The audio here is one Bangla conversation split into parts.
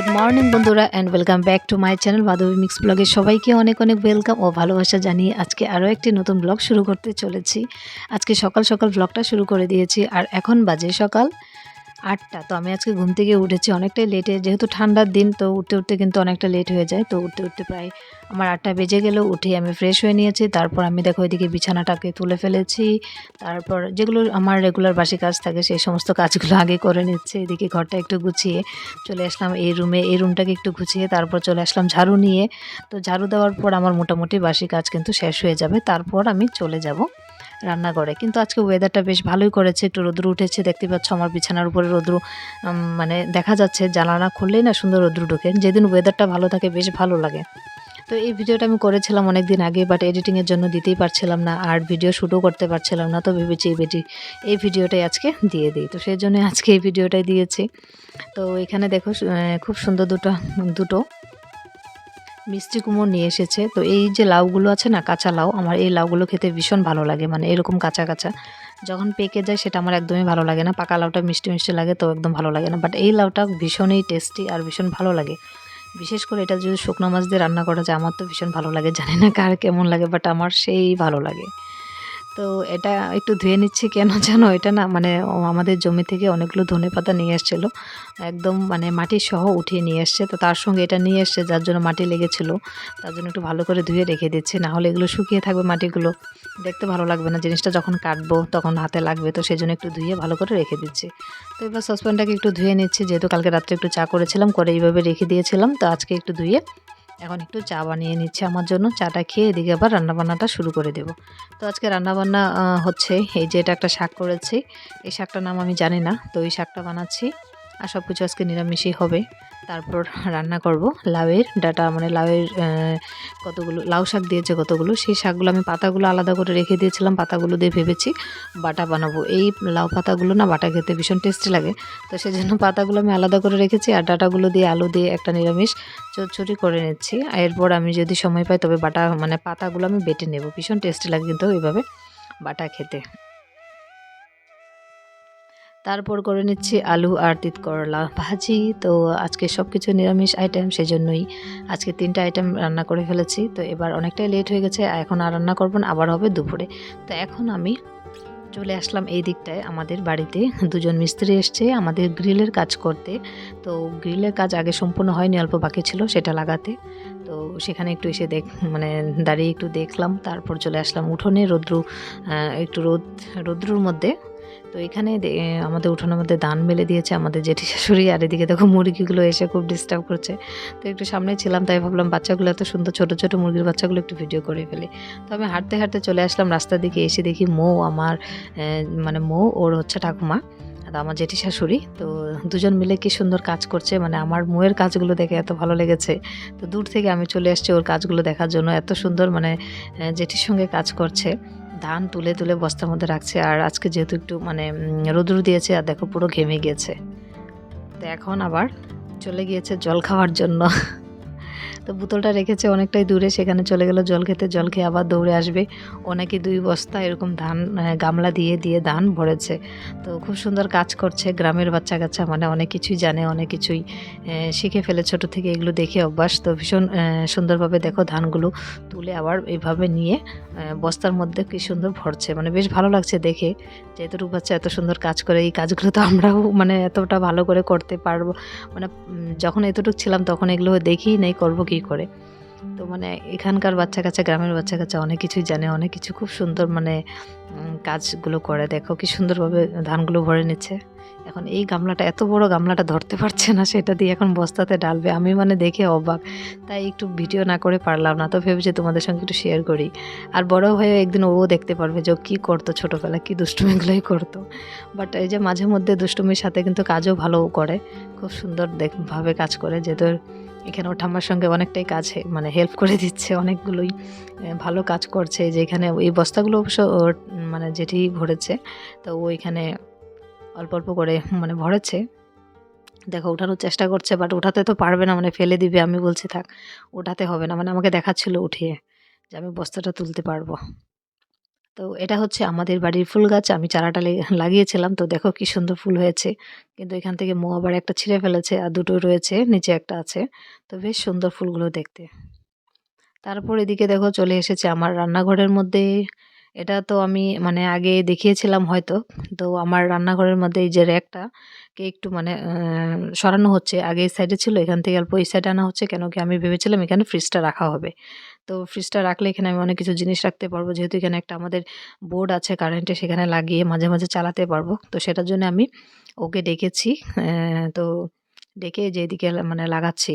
গুড মর্নিং বন্ধুরা and welcome back to my channel Madhavi mix ব্লগে সবাইকে অনেক অনেক ওয়েলকাম ও ভালোবাসা জানিয়ে আজকে আরও একটি নতুন ব্লগ শুরু করতে চলেছি। আজকে সকাল সকাল ব্লগটা শুরু করে দিয়েছি। আর এখন বাজে সকাল আটটা। তো আমি আজকে ঘুম থেকে উঠেছি, অনেকটাই লেটে যেহেতু ঠান্ডার দিন, তো উঠতে উঠতে কিন্তু অনেকটা লেট হয়ে যায়। তো উঠতে উঠতে প্রায় আমার আটটা বেজে গেলেও উঠে আমি ফ্রেশ হয়ে নিয়েছি। তারপর আমি দেখো এদিকে বিছানাটাকে তুলে ফেলেছি। তারপর যেগুলো আমার রেগুলার বাসি কাজ থাকে, সেই সমস্ত কাজগুলো আগে করে নিচ্ছে। এদিকে ঘরটা একটু গুছিয়ে চলে আসলাম এই রুমে এই রুমটাকে একটু গুছিয়ে তারপর চলে আসলাম ঝাড়ু নিয়ে। তো ঝাড়ু দেওয়ার পর আমার মোটামুটি বাসি কাজ কিন্তু শেষ হয়ে যাবে। তারপর আমি চলে যাব। রান্নাঘরে কিন্তু আজকে ওয়েদারটা বেশ ভালোই করেছে, একটু রোদ্রু উঠেছে, দেখতে পাচ্ছ আমার বিছানার উপরে রোদ্রু মানে দেখা যাচ্ছে জানালা খুললেই না সুন্দর রোদ্রু ঢুকে। যেদিন ওয়েদারটা ভালো থাকে বেশ ভালো লাগে। তো এই ভিডিওটা আমি করেছিলাম অনেক দিন আগে বাট এডিটিংয়ের জন্য দিতেই পারছিলাম না, আর ভিডিও শ্যুটও করতে পারছিলাম না, তো ভেবেছি এই বেটি এই ভিডিওটাই আজকে দিয়ে দিই। তো সেই জন্য আজকে এই ভিডিওটাই দিয়েছি। তো এখানে দেখো খুব সুন্দর দুটো দুটো মিষ্টি কুমড়ো নিয়ে এসেছে। তো এই যে লাউগুলো আছে না, কাঁচা লাউ, আমার এই লাউগুলো খেতে ভীষণ ভালো লাগে মানে এরকম কাঁচা কাঁচা। যখন পেকে যায় সেটা আমার একদমই ভালো লাগে না, পাকা লাউটা মিষ্টি মিষ্টি লাগে তো একদম ভালো লাগে না। বাট এই লাউটা ভীষণই টেস্টি আর ভীষণ ভালো লাগে। বিশেষ করে এটা যদি শুকনো মাছ দিয়ে রান্না করা যায়, আমার তো ভীষণ ভালো লাগে, জানি না কার কেমন লাগে বাট আমার সেই ভালো লাগে। তো এটা একটু ধুয়ে নিচ্ছি কেন জানো? এটা না মানে আমাদের জমি থেকে অনেকগুলো ধনে পাতা নিয়ে এসেছিল। একদম মানে মাটি সহ উঠিয়ে নিয়ে এসছে। তো তার সঙ্গে এটা নিয়ে এসছে, যার জন্য মাটি লেগেছিলো। তার জন্য একটু ভালো করে ধুয়ে রেখে দিচ্ছি। না হলে এগুলো শুকিয়ে থাকবে মাটিগুলো। দেখতে ভালো লাগবে না। জিনিসটা যখন কাটবো তখন হাতে লাগবে। তো সেই জন্য একটু ধুয়ে ভালো করে রেখে দিচ্ছি। তো এবার সসপ্যানটাকে একটু ধুয়ে নিচ্ছি। যেহেতু কালকে রাত্রে একটু চা করেছিলাম, করে এইভাবে রেখে দিয়েছিলাম। তো আজকে একটু ধুয়ে এখন একটু চা বানিয়ে নিচ্ছে আমার জন্য। চাটা খেয়ে এদিকে আবার রান্নাবান্নাটা শুরু করে দেব। তো আজকে রান্নাবান্না হচ্ছে এই যে এটা একটা শাক করেছি। এই শাকটার নাম আমি জানি না। তো এই শাকটা বানাচ্ছি। আর সব কিছু আজকে নিরামিষই হবে। তারপর রান্না করব লাউয়ের ডাটা মানে লাউয়ের কতগুলো, লাউ শাক দিয়েছে কতগুলো, সেই শাকগুলো আমি পাতাগুলো আলাদা করে রেখে দিয়েছিলাম, পাতাগুলো দিয়ে ভেবেছি বাটা বানাবো। এই লাউ পাতাগুলো না বাটা খেতে ভীষণ টেস্টি লাগে, তো সেই জন্য পাতাগুলো আমি আলাদা করে রেখেছি আর ডাটাগুলো দিয়ে আলু দিয়ে একটা নিরামিষ চচ্চড়ি করে নিচ্ছি। আর এরপর আমি যদি সময় পাই তবে বাটা মানে পাতাগুলো আমি বেটে নেব, ভীষণ টেস্টি লাগে কিন্তু এইভাবে বাটা খেতে। তারপর করে নিচ্ছি আলু আর তিত করলা ভাজি। তো আজকে সব কিছু নিরামিষ আইটেম সেজন্যই আজকে তিনটা আইটেম রান্না করে ফেলেছি। তো এবার অনেকটাই লেট হয়ে গেছে, এখন আর রান্না করব না, আবার হবে দুপুরে। তো এখন আমি চলে আসলাম এই দিকটায়। আমাদের বাড়িতে দুজন মিস্ত্রি এসছে, আমাদের গ্রিলের কাজ করতে। তো গ্রিলের কাজ আগে সম্পূর্ণ হয়নি, অল্প বাকি ছিল সেটা লাগাতে। তো সেখানে একটু এসে দেখ মানে দাঁড়িয়ে একটু দেখলাম, তারপর চলে আসলাম উঠোনে। রৌদ্রু একটু রোদ, রৌদ্রুর মধ্যে তো এখানে আমাদের উঠোনের মধ্যে দান মেলে দিয়েছে আমাদের জেঠি শাশুড়ি, আর এদিকে দেখো মুরগিগুলো এসে খুব ডিস্টার্ব করছে। তো একটু সামনে ছিলাম, তাই ভাবলাম বাচ্চাগুলো এত সুন্দর ছোটো ছোটো মুরগির বাচ্চাগুলো একটু ভিডিও করে ফেলি। তো আমি হাঁটতে হাঁটতে চলে আসলাম রাস্তার দিকে, এসে দেখি মৌ আমার মানে মৌ ওর হচ্ছে ঠাকুমা, আর আমার জেঠি শাশুড়ি। তো দুজন মিলে কি সুন্দর কাজ করছে মানে আমার মৌয়ের কাজগুলো দেখে এত ভালো লেগেছে। তো দূর থেকে আমি চলে আসছি ওর কাজগুলো দেখার জন্য, এত সুন্দর মানে জেঠির সঙ্গে কাজ করছে। ধান তুলে তুলে বস্তার মধ্যে রাখছে। আর আজকে যেহেতু একটু মানে রোদ্র দিয়েছে আর দেখো পুরো ঘেমে গেছে তো এখন আবার চলে গিয়েছে জল খাওয়ার জন্য। তো বোতলটা রেখেছে, অনেকটাই দূরে, সেখানে চলে গেল জল খেতে। জল খেয়ে আবার দৌড়ে আসবে। ও নাকি দুই বস্তা এরকম ধান গামলা দিয়ে দিয়ে ধান ভরেছে। তো খুব সুন্দর কাজ করছে, গ্রামের বাচ্চা কাচ্চা মানে অনেক কিছুই জানে, অনেক কিছুই শিখে ফেলে। ছোট থেকে এগুলো দেখে অভ্যাস। তো ভীষণ সুন্দরভাবে দেখো ধানগুলো তুলে আবার এইভাবে নিয়ে বস্তার মধ্যে কি সুন্দর ভরছে। মানে বেশ ভালো লাগছে দেখে। যে এতটুকু বাচ্চা এত সুন্দর কাজ করে, এই কাজগুলো তো আমরাও মানে এতটা ভালো করে করতে পারব। মানে যখন এতটুকু ছিলাম তখন এগুলো দেখি নেই, করব কী করে। তো মানে এখানকার বাচ্চা কাচ্চা গ্রামের বাচ্চা কাচ্চা অনেক কিছুই জানে, অনেক কিছু খুব সুন্দর মানে কাজগুলো করে। দেখো কি সুন্দরভাবে ধানগুলো ভরে নিচ্ছে। এখন এই গামলাটা, এত বড় গামলাটা ধরতে পারছে না, সেটা দিয়ে এখন বস্তাতে ডালবে। আমি মানে দেখে অবাক। তাই একটু ভিডিও না করে পারলাম না, তো ভেবেছি তোমাদের সঙ্গে একটু শেয়ার করি। আর বড় হয়ে একদিন ও দেখতে পারবে যে কী করতো ছোটোবেলায় কী দুষ্টুমিগুলোই করতো। বাট এই যে মাঝে মধ্যে দুষ্টুমির সাথে কিন্তু কাজও ভালো করে। খুব সুন্দর দেখভাবে কাজ করে যেহেতু এখানে ওর ঠাম্মার সঙ্গে অনেকটাই কাজ মানে হেল্প করে দিচ্ছে অনেকগুলোই ভালো কাজ করছে। যে এখানে এই বস্তাগুলো অবশ্য মানে যেটি ভরেছে, তো ও এখানে অল্প অল্প করে মানে ভরেছে। দেখো, ওঠানোর চেষ্টা করছে বাট ওঠাতে তো পারবে না মানে ফেলে দিবে। আমি বলছি, থাক, ওঠাতে হবে না। মানে আমাকে দেখাচ্ছিল উঠিয়ে যে আমি বস্তাটা তুলতে পারব। তো এটা হচ্ছে আমাদের বাড়ির ফুল গাছ। আমি চারাটা লাগিয়েছিলাম। তো দেখো কি সুন্দর ফুল হয়েছে। কিন্তু এখান থেকে মো আবার একটা ছিঁড়ে ফেলেছে আর দুটো রয়েছে, নিচে একটা আছে। তো বেশ সুন্দর ফুলগুলো দেখতে। তারপর এদিকে দেখো চলে এসেছে আমার রান্নাঘরের মধ্যে। এটা তো আমি মানে আগে দেখিয়েছিলাম হয়তো। তো আমার রান্নাঘরের মধ্যে এই যে র্যাকটা কে একটু মানে সরানো হচ্ছে। আগে এই সাইডে ছিল, এখান থেকে অল্প এই সাইডে আনা হচ্ছে। কেন কি আমি ভেবেছিলাম এখানে ফ্রিজটা রাখা হবে। তো ফ্রিজটা রাখলে এখানে আমি অনেক কিছু জিনিস রাখতে পারব। যেহেতু এখানে একটা আমাদের বোর্ড আছে কারেন্টে সেখানে লাগিয়ে মাঝে মাঝে চালাতে পারব। তো সেটার জন্য আমি ওকে ডেকেছি। তো ডেকে যেদিকে মানে লাগাচ্ছি,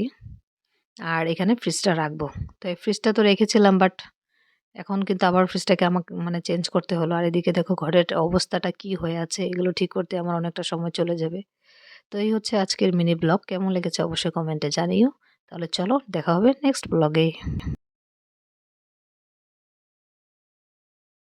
আর এখানে ফ্রিজটা রাখব। তো এই ফ্রিজটা তো রেখেছিলাম বাট এখন কিন্তু আবার ফ্রিজটাকে আমাকে মানে চেঞ্জ করতে হলো। আর এদিকে দেখো ঘরের অবস্থাটা কি হয়ে আছে, এগুলো ঠিক করতে আমার অনেকটা সময় চলে যাবে। তো এই হচ্ছে আজকের মিনি ব্লগ কেমন লেগেছে অবশ্যই কমেন্টে জানিও। তাহলে চলো, দেখা হবে নেক্সট ব্লগে